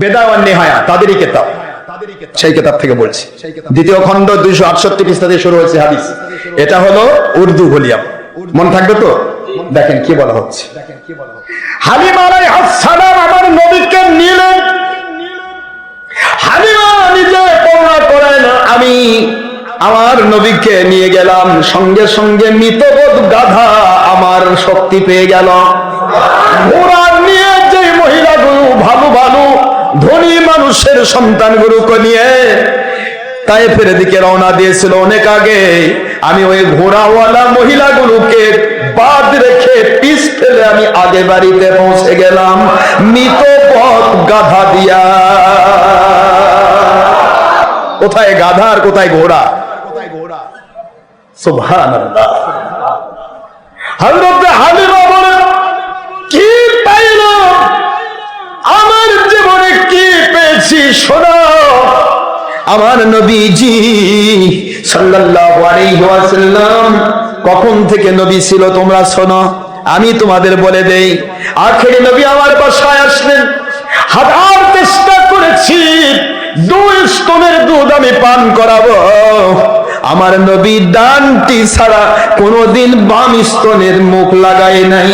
বেদাওয়ান নেহায়া, তাদেরই কেতাব। সেই কেতাব থেকে বলছি। দ্বিতীয় দুইশো আটষট্টি পৃষ্ঠা দিয়ে শুরু হয়েছে হাদিস। এটা হলো উর্দু ভলিয়াম মন থাকবে তো? দেখেন কি বলা হচ্ছে। আমার নবীকে নিলেন নিজে করেন, আমি আমার নবীকে নিয়ে গেলাম, সঙ্গে সঙ্গে মৃতবোধ গাধা আমার শক্তি পেয়ে গেল। ঘোড়া নিয়ে যে মহিলাগুলো ভালো ভালো ধনী মানুষের সন্তানগুলোকে নিয়ে তাই ফের দিকে রওনা দিয়েছিল অনেক আগে। আমি ওই ঘোড়াওয়ালা মহিলাগুলোকে বাদ রেখে পিস ফেলে আমি আগে বাড়িতে পৌঁছে গেলাম। মৃত পথ গাধা দিয়া। কোথায় গাধা আর কোথায় ঘোড়া? সুবহানাল্লাহ। হযরত হালিমা বলেন কি পাইলাম আমার জীবনে কি পেয়েছি শোনো। আমার নবীজি সাল্লাল্লাহু আলাইহি ওয়াসাল্লাম, কখন থেকে নবী ছিল তোমরা শোনো? আমি তোমাদের বলে দেই, আখেরি নবী আমার বাসায় আসলেন। হাজার চেষ্টা করেছি, দুই স্তনের দুধ আমি পান করাবো। আমার নবী ডানটি ছাড়া কোনোদিন বাম স্তনের মুখ লাগায় নাই।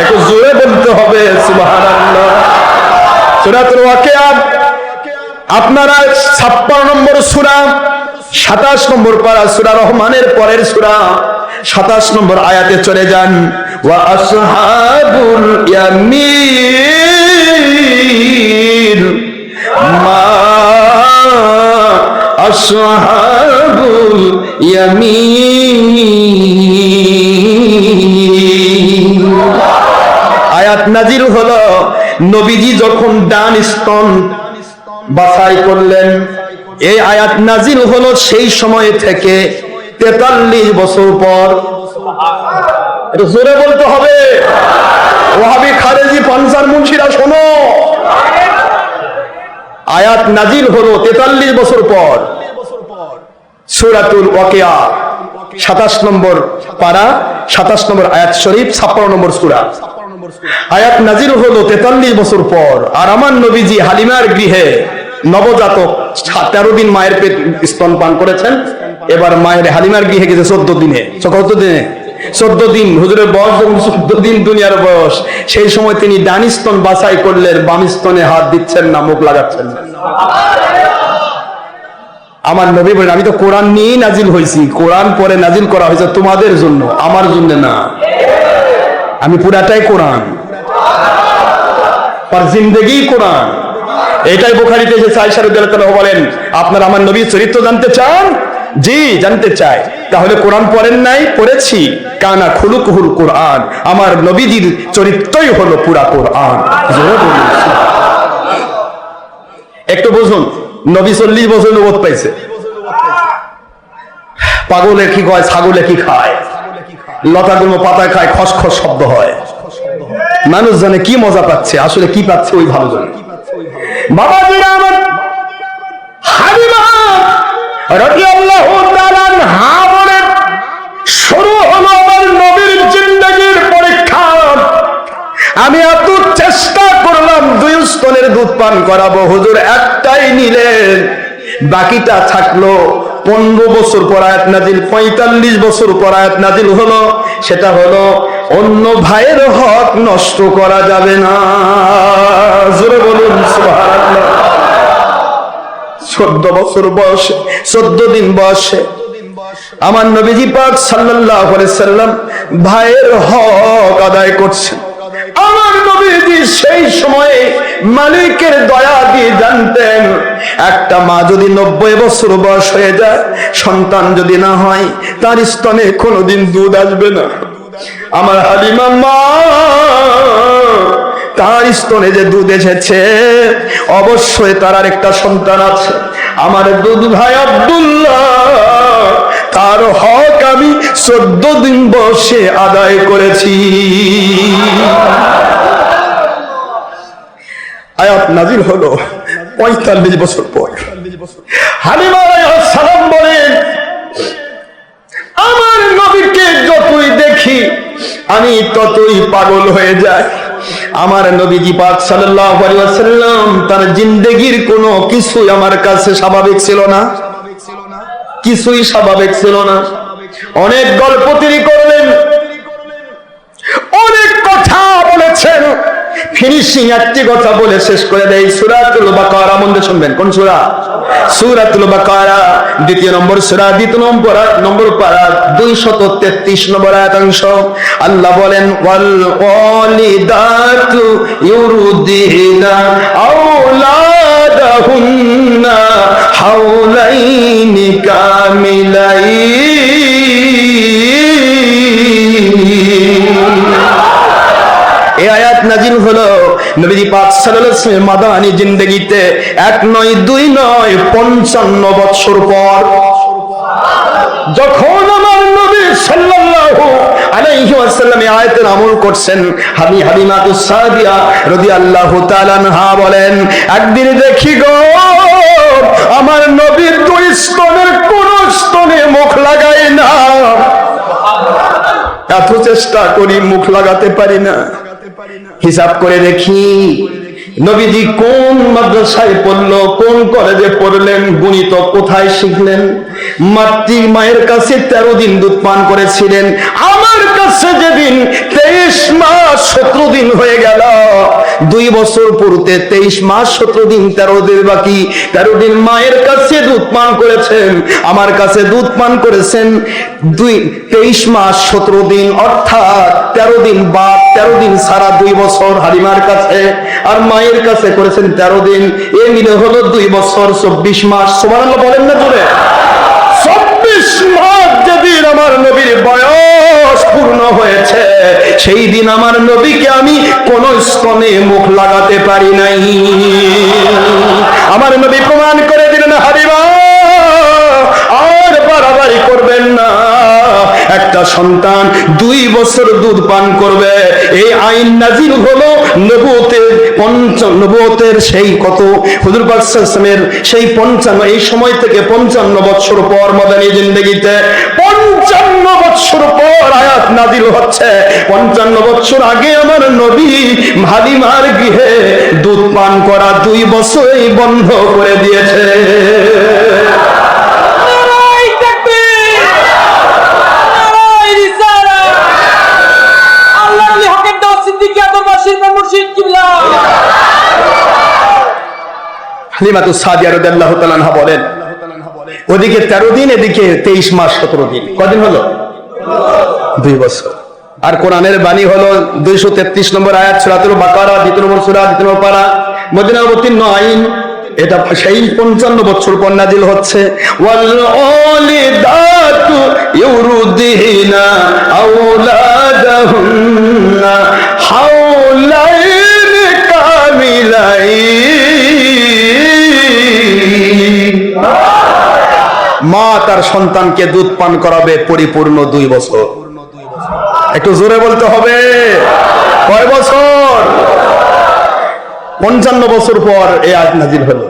একটু জোরে বলতে হবে, সুবহানাল্লাহ। সূরাতুল ওয়াকিয়া। আপনারা ছাপ্পান্ন নম্বর সূরা, সাতাশ নম্বর পারা সূরা রহমানের পরের সূরা, সাতাশ নম্বর আয়াতে চলে যান। ওয়া আসহাবুল ইয়ামিন। মা আসহাবুল ইয়ামিন। আয়াত নাজির হলো নবীজি যখন ডান স্তন বাছাই করলেন, এই আয়াত নাজিল হলো সেই সময় থেকে তেতাল্লিশ বছর পর। জোরে বলতে হবে। ওহাবি খারেজি, পানসার মুন্সিরা শোনো। আয়াত নাজিল হলো তেতাল্লিশ বছর পর। সুরাতুল ওয়াকিয়া, সাতাশ নম্বর পারা, সাতাশ নম্বর আয়াত শরীফ, ছাপ্পান্ন নম্বর সুরা। আয়াত নাজির হলো তেতাল্লিশ বছর পর। আর আমার নবীজি হালিমার গৃহে নবজাতক তেরো দিন মায়ের পেট স্তন পান করেছেন। এবার মায়ের হালিমার গৃহে গেছে চোদ্দ দিনে। কত দিনে? চোদ্দ দিন। হুজুরের বয়স যখন চোদ্দ দিন দুনিয়ার বয়স, সেই সময় তিনি ডান স্তন বাছাই করলেন বাম স্তনে হাত দিচ্ছেন না, মুখ লাগাচ্ছেন আমার নবী বলেন, আমি তো কোরআন নিয়েই নাজিল হয়েছি। কোরআন পরে নাজিল করা হয়েছে তোমাদের জন্য, আমার জন্য না। আমি পুরাটাই কোরআন। আর জিন্দেগি কোরআন। এটাই বোখারিতে এসে সাইসার বলেন, আপনারা আমার নবীর চরিত্র জানতে চান? জি, জানতে চাই। তাহলে কোরআন পড়েন নাই, পড়েছি। কানা খুলুকুহুল কোরআন। আমার নবীজির চরিত্রই হলো পুরা কোরআন। একটু বুঝুন, নবী চল্লিশ বছর নবত পাইছে। পাগলে কি কয়, ছাগলে কি খায়? লতাগুলো পাতা খায়, খসখস শব্দ হয়। মানুষ জানে কি মজা পাচ্ছে, আসলে কি পাচ্ছে ওই ভালো জানে। বাবা আমি এত চেষ্টা করলাম দুই স্তনের দুধ পান করাবো, হুজুর একটাই নিলেন, বাকিটা থাকল পনেরো বছর পর আয়াত নাজিল, পঁয়তাল্লিশ বছর পর আয়াত নাজিল হলো, সেটা হলো অন্য ভাইয়ের হক নষ্ট করা যাবে না। জোরে বলুন চোদ্দ বছর বয়সে, চোদ্দ দিন বয়সে আমার নবীজি পাক আলাইহি সাল্লাম ভাইয়ের হক আদায় করছেন। আমার সেই সময়ে মালিকের দয়া দিয়ে জানতেন, একটা মা যদি নব্বই বছর বয়স হয়ে যায়, সন্তান যদি না হয়, তার স্তনে কোনোদিন দুধ আসবে না। আমার হালিমা মা, তার স্তনে যে দুধ এসেছে, অবশ্যই তার আর একটা সন্তান আছে। আমার দুধ ভাই আব্দুল্লাহ, তার হক আমি চোদ্দ দিন বসে আদায় করেছি। আয়াত নাজিল হলো পঁয়তাল্লিশ বছর পর। সালাম বলেন, আমার নবীকে যতই দেখি, আমি ততই পাগল হয়ে যাই। আমার নবীজি পাক ওয়াসাল্লাম তার জিন্দেগীর কোনো কিছুই আমার কাছে স্বাভাবিক ছিল না। কিছুই স্বাভাবিক ছিল না। অনেক গল্প তিনি করলেন। অনেক কথা বলেছেন। ফিনিশিং একটি কথা বলে শেষ করে দেয়। সুরাতুল বাকারা মন্দে শুনবেন, কোন সুরা? সুরাতুল বাকারা, দ্বিতীয় নম্বর সুরা, দ্বিতীয় নম্বর নম্বর পারা দুইশত তেত্রিশ নম্বর আয়াতাংশ। আল্লাহ বলেন ওয়াল ওয়ালিদাতু ইউরুদিনা আওলাদাহুন্না হাওলাইনি কামিলাইন। নবীজি পাক সাল্লাল্লাহু মাদানী জিন্দেগিতে এক নয়, দুই নয়, পঞ্চান্ন বছর পর যখন আমার নবী সাল্লাল্লাহু আলাইহি ওয়াসাল্লাম আয়াতের আমল করছেন, হাবি হালিমাতুস সাদিয়া রাদিয়াল্লাহু তাআলা আনহা বলেন, একদিন দেখি গো, আমার নবীর দুই স্তনের কোন স্তনে মুখ লাগায় না। এত চেষ্টা করি মুখ লাগাতে পারি না। হিসাব করে দেখি। নবীজি কোন মাদ্রাসায় পড়ল, কোন কলেজে পড়লেন, গণিত কোথায় শিখলেন? মাতৃ মায়ের কাছে তেরো দিন দুধ পান করেছিলেন। আমার কাছে যেদিন তেইশ মাস সতেরো দিন হয়ে গেল। দুই বছর পূর্তে তেইশ মাস সতেরো দিন, তেরো দিন বাকি। তেরো দিন মায়ের কাছে দুধ পান করেছেন, আমার কাছে দুধ পান করেছেন। দুই, তেইশ মাস সতেরো দিন, অর্থাৎ তেরো দিন বা তেরো দিন সারা দুই বছর হারিমার কাছে আর মায়ের কাছে করেছেন তেরো দিন। এ মিলে হলো দুই বছর, চব্বিশ মাস। সমান বলেন না জোরে। চব্বিশ মাস যেদিন আমার নবীর বয়স পূর্ণ হয়েছে। সেই দিন আমার নবীকে আমি কোন স্তনে মুখ লাগাতে পারি নাই। আমার নবী প্রমাণ করে দিলেন হারিমা আর বাড়াবাড়ি করবেন না। একটা সন্তান দুই বছর দুধ পান করবে। এই আইন নাজিল হলো নবুতের পঞ্চম নবুতের সেই কত? হুজুর পাকসামের সেই পঞ্চান্ন, এই সময় থেকে পঞ্চান্ন বছর পর মদানী জিন্দগিতে পঞ্চান্ন বছর পর আয়াত নাজিল হচ্ছে। পঞ্চান্ন বছর আগে আমার নবী ভালিমার গৃহে দুধ পান করা দুই বছরই বন্ধ করে দিয়েছে। হালিমাতু সাদিয়া রাদিয়াল্লাহু তাআলা বলেন ওদিকে তেরো দিন এদিকে তেইশ মাস সতেরো দিন। কদিন হলো? দুই বছর। আর কোরআনের বাণী হলো দুইশো তেত্রিশ নম্বর আয়াত, সুরাতুল বাকারা, দ্বিতীয় নম্বর সুরা, দ্বিতীয় নম্বর পারা। মদিনা অবতীর্ণ আইন এটা সেই পঞ্চান্ন বছর পর নাজিল হচ্ছে মা তার সন্তানকে দুধ পান করাবে পরিপূর্ণ দুই বছর। একটু জোরে বলতে হবে। কয় বছর? পঞ্চান্ন বছর পর এই আজ নাজির হলো।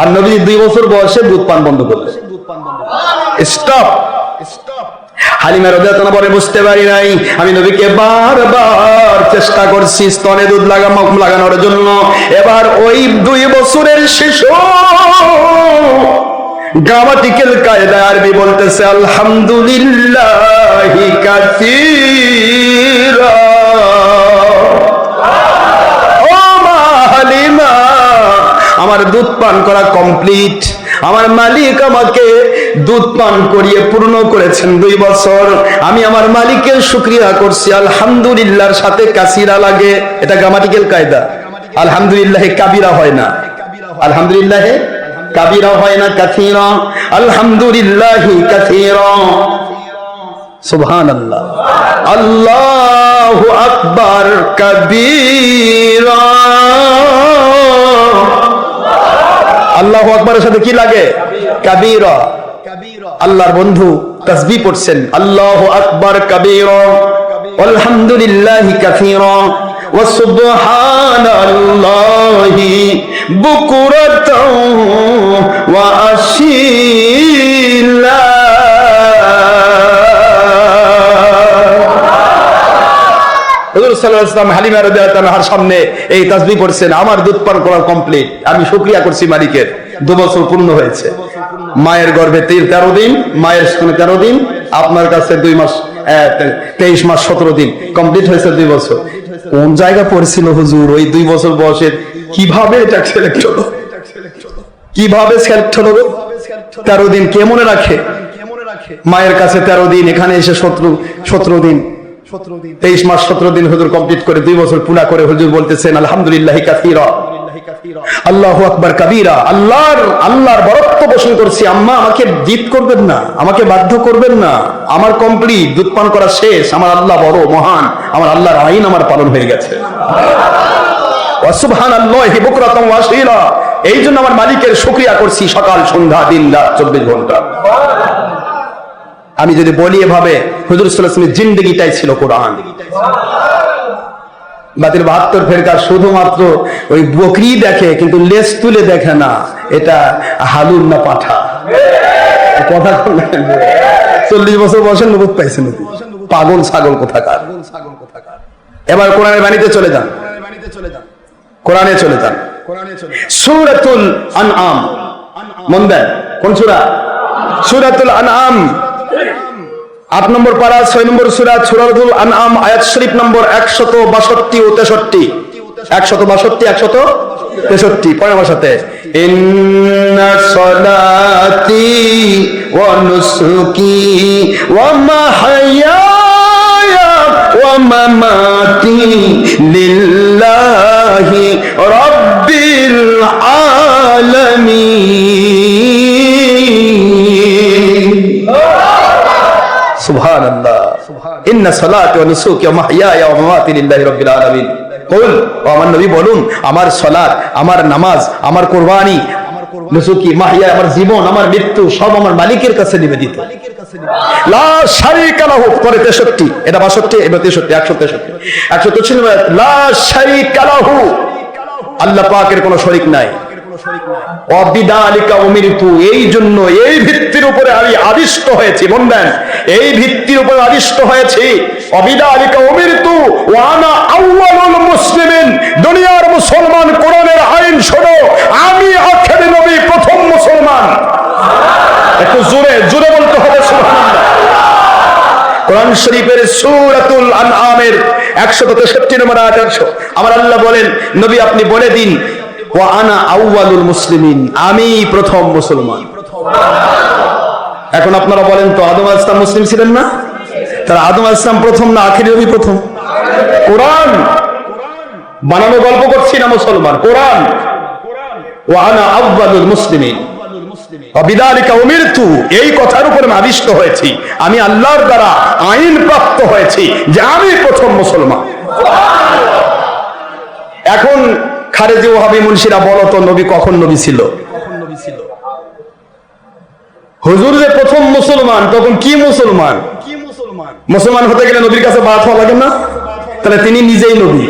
আর নবী দুই বছর বয়সে দুধ পান বন্ধ করল স্টপ রোদাতনা বলে, বুঝতে পারি নাই। আমি নবীকে বারবার চেষ্টা করছি স্তনে দুধ লাগানো লাগানোর জন্য। এবার ওই দুই বছরের শিশু গ্রামাটিক্যাল কায়দা আরবি বলতেছে, আলহামদুলিল্লাহ। ও মা আমার দুধ পান করা কমপ্লিট আমার মালিক আমাকে দুধ পান করিয়ে পূর্ণ করেছেন দুই বছর। আমি আমার মালিকের শুক্রিয়া করছি, আলহামদুলিল্লাহর সাথে কাসিরা লাগে। এটা গ্রামাটিক্যাল কায়দা। আলহামদুলিল্লাহ কাবিরা হয় না। আলহামদুলিল্লাহ কাবিরা হয় না, কাসিরা। আলহামদুলিল্লাহ কাসিরা। সুবহান আল্লাহ আল্লাহ আকবার কবীরা আল্লাহ আকবরের সাথে কি লাগে কাবীরা আল্লাহর বন্ধু তাসবিহ পড়ছেন আল্লাহ আকবার কবীরা আলহামদুলিল্লাহ কাসীরা وسبحان الله بكرة وأصيلا সাল্লাল্লাহু ইসলাম হালিমা সামনে এই পড়ছেন আমার দুধ পান করা কমপ্লিট আমি শুকরিয়া করছি মালিকের। পূর্ণ হয়েছে। মায়ের গর্ভে তেরো দিন, মায়ের তেরো দিন, আপনার কাছে দুই মাস তেইশ মাস সতেরো দিন। কমপ্লিট হয়েছে দুই বছর। কোন জায়গা পড়ছিল হুজুর? ওই দুই বছর বয়সের কীভাবে এটা সিলেক্ট হলো? কীভাবে সিলেক্ট হলো তেরো দিন কে মনে রাখে? মায়ের কাছে তেরো দিন, এখানে এসে সতেরো সতেরো দিন। তেইশ মাস সতেরো দিন হুজুর কমপ্লিট করে দুই বছর পুরা করে হুজুর বলতেছেন, আলহামদুলিল্লাহ আল্লাহু আকবার কাবীরা। আল্লাহর আল্লাহর বরত্ব পোষণ করছি, আম্মা আমাকে জিত করবেন না, আমাকে বাধ্য করবেন না। আমার কমপ্লিট দুধ পান করা শেষ, আমার আল্লাহ বড়, মহান, আমার আল্লাহর আইন আমার পালন হয়ে গেছে। এই জন্য আমার মালিকের শুকরিয়া করছি সকাল, সন্ধ্যা, দিন, রাত, চব্বিশ ঘণ্টা। আমি যদি বলি এভাবে, হুজুর সাল্লামের জিন্দগিটাই ছিল কোরআন। বাতিল বাহাত্তর ফেরকা শুধুমাত্র ওই বকরি দেখে, কিন্তু লেস তুলে দেখে না, এটা হালুর না পাঠা। কথা চল্লিশ বছর নবুত পাইছে পাগল, ছাগল কোথাকার? এবার কোরআনের বাণীতে চলে যান। কোরআনে চলে যান। সুরাতুল আনআম। মন দেন। কোন সূরা? সুরাতুল আনআম। আট নম্বর পারা ছয় নম্বর সুরা সুরাতুল আনআম, আয়াত শরীফ নম্বর একশত বাষট্টি ও তেষট্টি। একশত বাষট্টি, একশত তেষট্টি পরে আমার সাথে। ইন্না সলাতি ওয়া নুসুকি ওয়া লিল্লাহি আমার নবী আমার নামাজ, আমার কুরবানি মাহিয়া আমার জীবন, আমার মৃত্যু, সব আমার মালিকের কাছে নিবেদিত। লা শারিকা লাহু, পরে 63 এটা 62 এটা 63 163 163 লা শারিকা লাহু। আল্লাহ পাকের কোনো শরীক নাই। দুনিয়ার মুসলমান কোরআনের আইন শোনো, আমি আখেরি নবী প্রথম মুসলমান। একটু জোরে জোরে বলতে হবে কোরআন শরীফের সূরাতুল আনআমের 163 নম্বর আয়াত 100 আমার আল্লাহ বলেন, নবী আপনি বলে দিন ওয়া আনা আউয়ালুল মুসলিমিন, আমি প্রথম মুসলমান। এখন আপনারা বলেন তো, আদম আলাইহিস সালাম মুসলিম ছিলেন না? তার আদম আলাইহিস সালাম প্রথম না আখিরি নবী প্রথম? কোরআন! বানানো গল্প করছি না মুসলমান, কোরআন! ওয়া আনা আউয়ালুল মুসলিমিন। এই কথার উপর আমি আবিষ্ট হয়েছি। আমি আল্লাহর দ্বারা আইন প্রাপ্ত হয়েছি যে আমি প্রথম মুসলমান। এখন খারেজি ওহাবি মুন্সিরা বলো তো, নবী কখন নবী ছিল? হুজুর যে প্রথম মুসলমান, তখন কি মুসলমান? মুসলমান হতে গেলে নবীর কাছে বাদ হওয়া লাগে না? তাহলে তিনি নিজেই নবী।